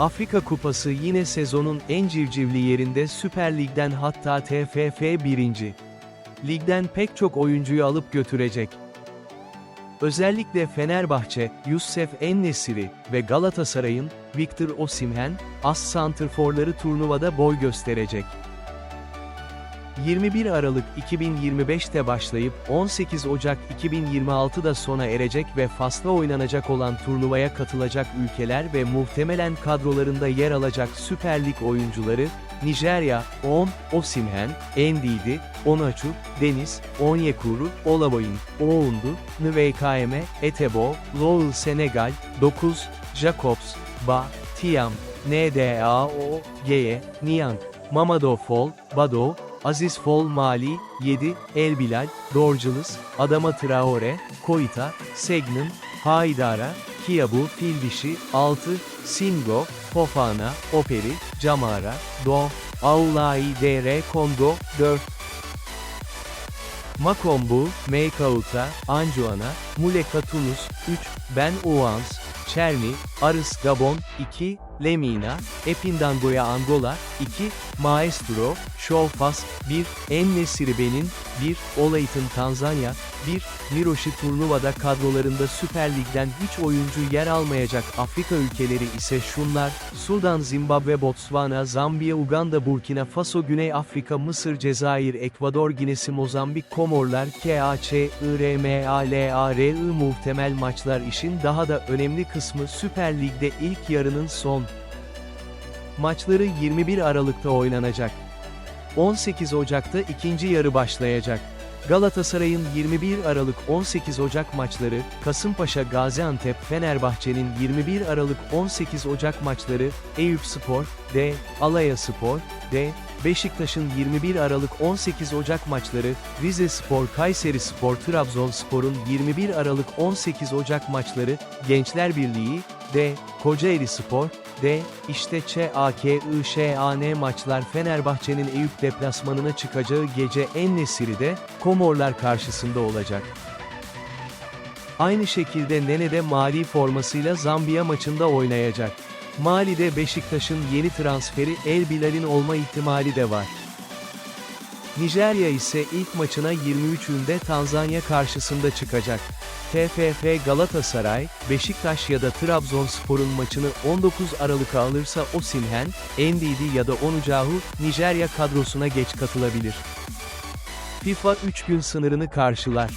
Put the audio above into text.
Afrika Kupası yine sezonun en civcivli yerinde Süper Lig'den hatta TFF 1. Ligden pek çok oyuncuyu alıp götürecek. Özellikle Fenerbahçe, Youssef Ennesiri ve Galatasaray'ın Victor Osimhen, as santrforları turnuvada boy gösterecek. 21 Aralık 2025'te başlayıp 18 Ocak 2026'da sona erecek ve Fas'ta oynanacak olan turnuvaya katılacak ülkeler ve muhtemelen kadrolarında yer alacak Süper Lig oyuncuları, Nijerya, On, Osimhen, Endidi, Onaçu, Deniz, Onyekuru, Olaboyun, Oğundu, NVKM, Etebo, Lowell Senegal, 9, Jacobs, Ba, Tiam, NDAO, Geye, Niang, Mamadou Fall, Bado, Aziz Fol Mali, 7, El Bilal, Dorcılız, Adama Traore, Koita, Segnin, Haydara, Kiabu Filbişi, 6, Singo, Fofana, Operi, Camara, Do, Aulai DR Kongo, 4, Makombu, Meikauta, Anjuana, Muleka Tunus, 3, Ben Ouans, Çerni, Arıs Gabon, 2, Lemina, Epindangoya Angola, 2, Maestro, Şovfas, 1, Ennesiri Benin, 1, Olaytın Tanzanya, 1, Miroşi turnuvada kadrolarında Süper Lig'den hiç oyuncu yer almayacak Afrika ülkeleri ise şunlar, Sudan, Zimbabwe, Botswana, Zambiya, Uganda, Burkina Faso, Güney Afrika, Mısır, Cezayir, Ekvador, Ginesi, Mozambik, Komorlar, KAÇ, IRMALARI muhtemel maçlar işin daha da önemli kısmı Süper Lig'de ilk yarının son maçları 21 Aralık'ta oynanacak. 18 Ocak'ta ikinci yarı başlayacak. Galatasaray'ın 21 Aralık 18 Ocak maçları, Kasımpaşa Gaziantep Fenerbahçe'nin 21 Aralık 18 Ocak maçları, Eyüp Spor, D, Alaya Spor, D, Beşiktaş'ın 21 Aralık 18 Ocak maçları, Rize Spor Kayseri Spor Trabzonspor'un 21 Aralık 18 Ocak maçları, Gençler Birliği, D, Kocaeli Spor, D, işte ÇAKIŞAN maçlar Fenerbahçe'nin Eyüp deplasmanına çıkacağı gece En-Nesyri'de, Komorlar karşısında olacak. Aynı şekilde Nene'de Mali formasıyla Zambiya maçında oynayacak. Mali'de Beşiktaş'ın yeni transferi El Bilal'in olma ihtimali de var. Nijerya ise ilk maçına 23'ünde Tanzanya karşısında çıkacak. TFF Galatasaray, Beşiktaş ya da Trabzonspor'un maçını 19 Aralık'a alırsa Osimhen, Endidi ya da Onucahu, Nijerya kadrosuna geç katılabilir. FIFA 3 gün sınırını karşılar.